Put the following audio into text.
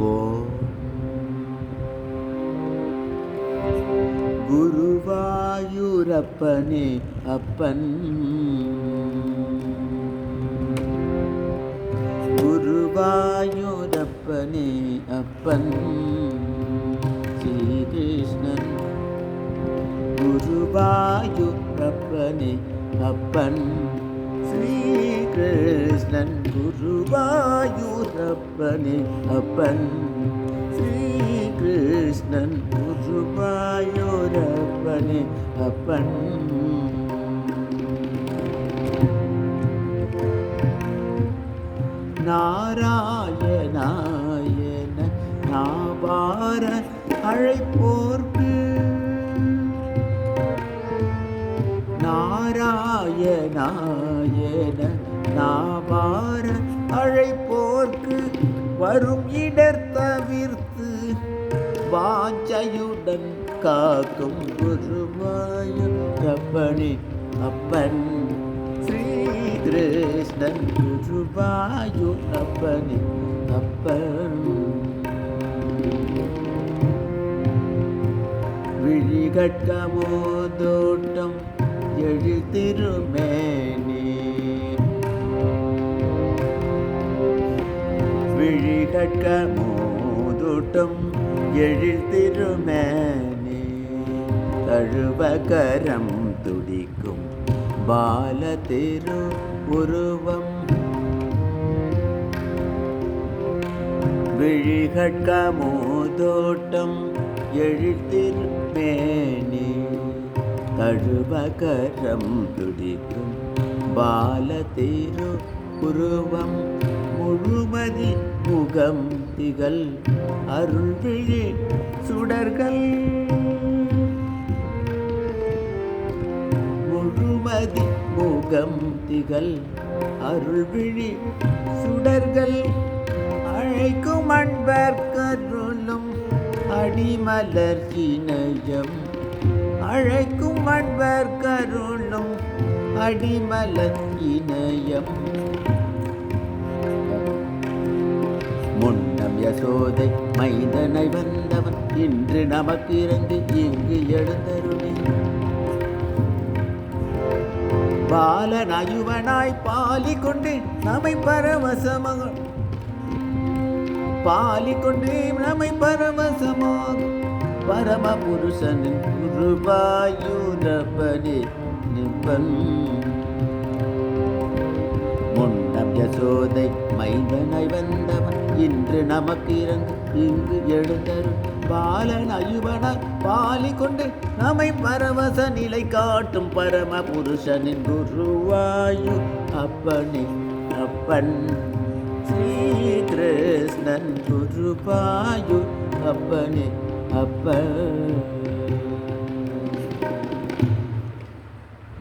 போ குருவாயூரப்பனே அப்பன். குருவாயூரப்பனே அப்பன். ஸ்ரீகிருஷ்ணன். குருவாயூரப்பனே அப்பன். ஸ்ரீகிருஷ்ணன். குருவாயூரப்பனே அப்பன் ஸ்ரீகிருஷ்ணன் குருவாயூரப்பனே அப்பன். நாராயணாயன நாவார அழைப்போர்க்கு. நாராயணாயன நாவார அழைப்போர்க்கு வரும் இடர் தவிர்த்து வாஞ்சையுடன் காக்கும் குருவாயூரப்பனே அப்பன். ஸ்ரீகிருஷ்ணன் அப்பனி. அப்பன் விழிகட்டமோதோட்டம் எழுதிருமேனே விழிகட்க விழிகட்டமோதோட்டம் எழுதிருமேனே தழுவகரம் துடிக்கும் பால திரு உருவம். விழிகட்க விழிகட்கமோதோட்டம் எழுத்திருமேனி தழுவகரம் துடிக்கும் பால திரு உருவம். முழுமதி முகம் திகழ் அருள்விழி சுடர்கள். முழுமதி முகம் திகழ் அருள்விழி சுடர்கள். அழைக்கும் அன்பர் கருளும் அடிமலர் சினயம் அழைக்கும் அன்பர் கருளும் அடிமலர் இணையம் யசோதை மைந்தனை வந்தவன் இன்று நமக்கு இறந்து இங்கு எழுந்தருமே பாலன் அயுவனாய் பாலி கொண்டு நம்மை பரவசமாக பாலி கொண்டு நம்மை பரவசமாக பரம புருஷனின் குருவாயூரப்பனே நிப்பன் முன்னம் யசோதை மைந்தனை வந்தவன் இன்று நமக்கு இறங்கு. இங்கு எழுந்தரு பாலன் அயுவன பாலி கொண்டு நம்மை பரவச நிலை காட்டும் பரம புருஷனின் குருவாயு. அப்பனே அப்பன் ஸ்ரீ கிருஷ்ணன் குருபாயு அப்பனே அப்பன்.